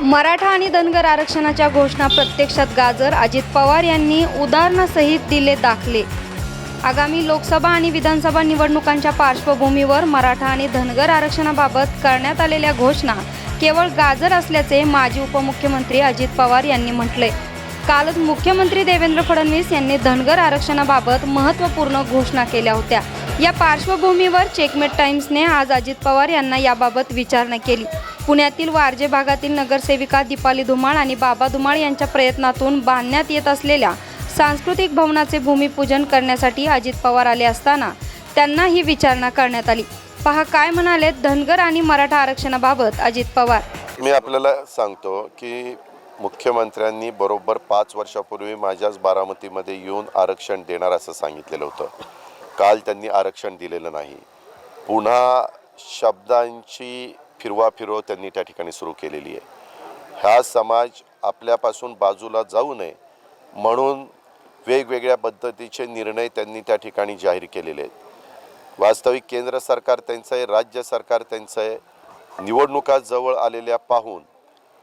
मराठा आणि धनगर आरक्षणाच्या घोषणा प्रत्यक्षात गाजर अजित पवार यांनी उदाहरणासहित दिले दाखले. आगामी लोकसभा आणि विधानसभा निवडणुकांच्या पार्श्वभूमीवर मराठा आणि धनगर आरक्षणाबाबत करण्यात आलेल्या घोषणा केवळ गाजर असल्याचे माजी उपमुख्यमंत्री अजित पवार यांनी म्हटले. कालच मुख्यमंत्री देवेंद्र फडणवीस यांनी धनगर आरक्षणाबाबत महत्त्वपूर्ण घोषणा केल्या होत्या. या पार्श्वभूमीवर चेकमेट टाइम्सने आज अजित पवार यांना याबाबत विचारणा केली. पुण्यातील वारजे भागातील नगरसेविका दीपाली धुमाळ आणि बाबा धुमाळ यांच्या प्रयत्नातून बांधण्यात येत असलेल्या सांस्कृतिक भवनाचे भूमिपूजन करण्यासाठी अजित पवार आले असताना त्यांना ही विचारणा करण्यात आली. पहा काय म्हणाले धनगर आणि मराठा आरक्षणाबाबत अजित पवार. मी आपल्याला सांगतो की मुख्यमंत्र्यांनी बरोबर पाच वर्षापूर्वी माझ्याच बारामतीमध्ये येऊन आरक्षण देणार असं सांगितलेलं होतं. काल त्यांनी आरक्षण दिलेलं नाही. पुन्हा शब्दांची फिरवा फिरव त्यांनी त्या ठिकाणी सुरू केलेली आहे. हा समाज आपल्यापासून बाजूला जाऊ नये म्हणून वेगवेगळ्या पद्धतीचे निर्णय त्यांनी त्या ठिकाणी जाहीर केलेले आहेत. वास्तविक केंद्र सरकार त्यांचं आहे राज्य सरकार त्यांचं आहे. निवडणुका जवळ आलेल्या पाहून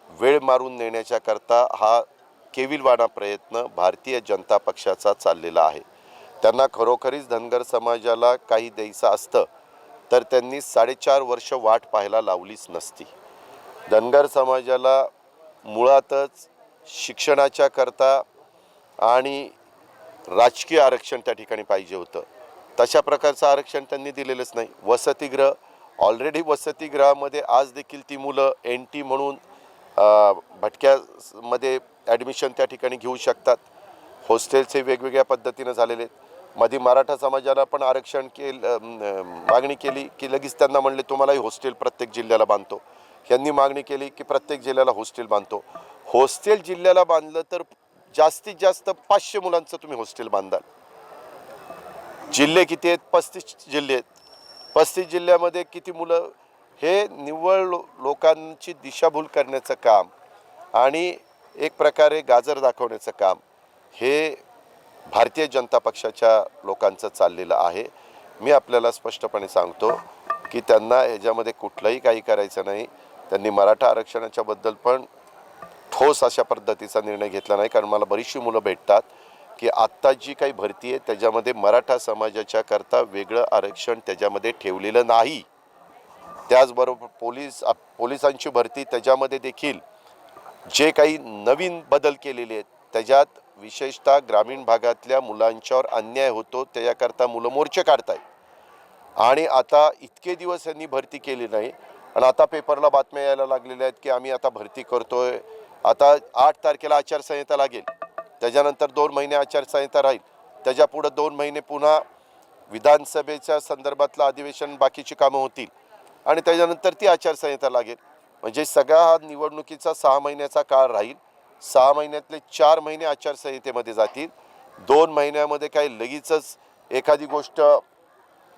वेळ मारून नेण्याच्याकरता हा केविलवाणा प्रयत्न भारतीय जनता पक्षाचा चाललेला आहे. त्यांना खरोखरीच धनगर समाजाला काही द्यायचं असतं तर त्यांनी साडेचार वर्ष वाट पाहायला लावलीच नसती. धनगर समाजाला मुळातच शिक्षणाच्या करता आणि राजकीय आरक्षण त्या ठिकाणी पाहिजे होतं. तशा प्रकारचं आरक्षण त्यांनी दिलेलंच नाही. वसतिगृह ऑलरेडी वसतिगृहामध्ये आज देखील ती मुलं एन टी म्हणून भटक्यामध्ये ॲडमिशन त्या ठिकाणी घेऊ शकतात. हॉस्टेलचे वेगवेगळ्या पद्धतीनं झालेले आहेत. मध्ये मराठा समाजाला पण आरक्षण केल मागणी केली की लगेच त्यांना म्हणले तुम्हालाही हॉस्टेल प्रत्येक जिल्ह्याला बांधतो. यांनी मागणी केली की प्रत्येक जिल्ह्याला हॉस्टेल बांधतो. हॉस्टेल जिल्ह्याला बांधलं तर जास्तीत जास्त पाचशे मुलांचं तुम्ही हॉस्टेल बांधाल. जिल्हे किती आहेत? पस्तीस जिल्हे आहेत. पस्तीस जिल्ह्यामध्ये किती मुलं? हे निव्वळ लो लोकांची दिशाभूल करण्याचं काम आणि एक प्रकारे गाजर दाखवण्याचं काम हे भारतीय जनता पक्षाच्या लोकांचं चाललेलं आहे. मी आपल्याला स्पष्टपणे सांगतो की त्यांना ह्याच्यामध्ये कुठलंही काही करायचं नाही. त्यांनी मराठा आरक्षणाच्या बद्दल पण ठोस अशा पद्धतीचा निर्णय घेतला नाही. कारण मला बरीचशी मुलं भेटतात की आत्ता जी काही भरती आहे त्याच्यामध्ये मराठा समाजाच्या करता वेगळं आरक्षण त्याच्यामध्ये ठेवलेलं नाही. त्याचबरोबर पोलीस आप- पोलिसांची भरती त्याच्यामध्ये देखील जे काही नवीन बदल केलेले आहेत त्याच्यात विशेषतः ग्रामीण भागातल्या मुलांच्यावर अन्याय होतो त्याच्याकरता मुलं मोर्चे काढतायत. आणि आता इतके दिवस यांनी भरती केली नाही. आणि आता पेपरला बातम्या यायला लागलेल्या आहेत की आम्ही आता भरती करतोय. आता आठ तारखेला आचारसंहिता लागेल. त्याच्यानंतर दोन महिने आचारसंहिता राहील. त्याच्या पुढं दोन महिने पुन्हा विधानसभेच्या संदर्भातलं अधिवेशन बाकीची कामं होतील. आणि त्याच्यानंतर ती आचारसंहिता लागेल. म्हणजे सगळा हा निवडणुकीचा सहा महिन्याचा काळ राहील. सहा महिन्यातले चार महिने आचारसंहितेमध्ये जातील. दोन महिन्यामध्ये काही लगेचच एखादी गोष्ट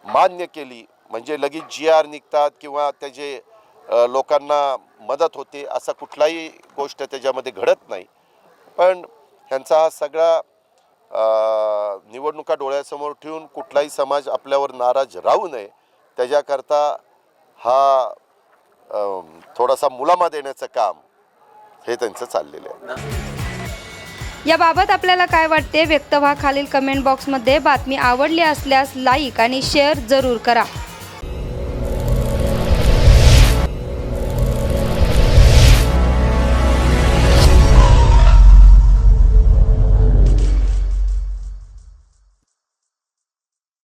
मान्य केली म्हणजे लगेच जी आर निघतात किंवा त्याचे लोकांना मदत होते असा कुठलाही गोष्ट त्याच्यामध्ये घडत नाही. पण ह्यांचा हा सगळा निवडणुका डोळ्यासमोर ठेवून कुठलाही समाज आपल्यावर नाराज राहू नये त्याच्याकरता हा थोडासा मुलामा देण्याचं काम हे त्यांचं चाललेलं आहे. याबाबत आपल्याला काय वाटते? व्यक्त व्हा खालील कमेंट बॉक्समध्ये बातमी आवडली असल्यास लाईक आणि शेअर जरूर करा.